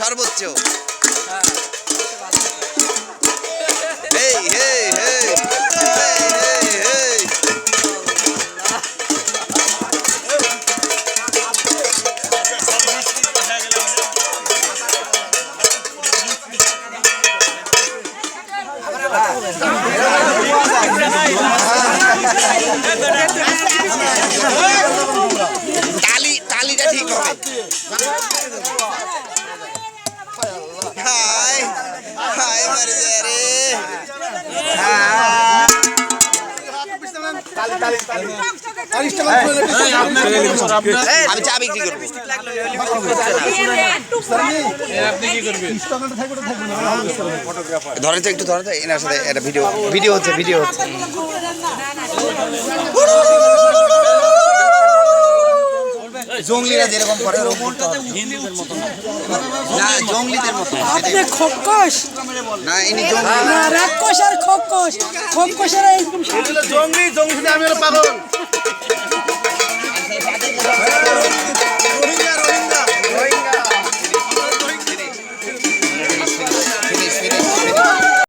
সর্বোচ্চ। হেই হেই তালি তালিটা ঠিক হবে। হাই হাই মারে রে আমি চা বিক্রি করব ধরে তো একটু ধরে তো এনার সাথে একটা ভিডিও ভিডিও হচ্ছে ভিডিও হচ্ছে। জঙ্গলিরা যেরকম করে করতে না। জঙ্গলিদের মতো আপনি খোকস? না ইনি জঙ্গলি। না রাক্ষস আর খোকস। খোকসের এরকম জঙ্গলি জঙ্গলি আমি পাগল।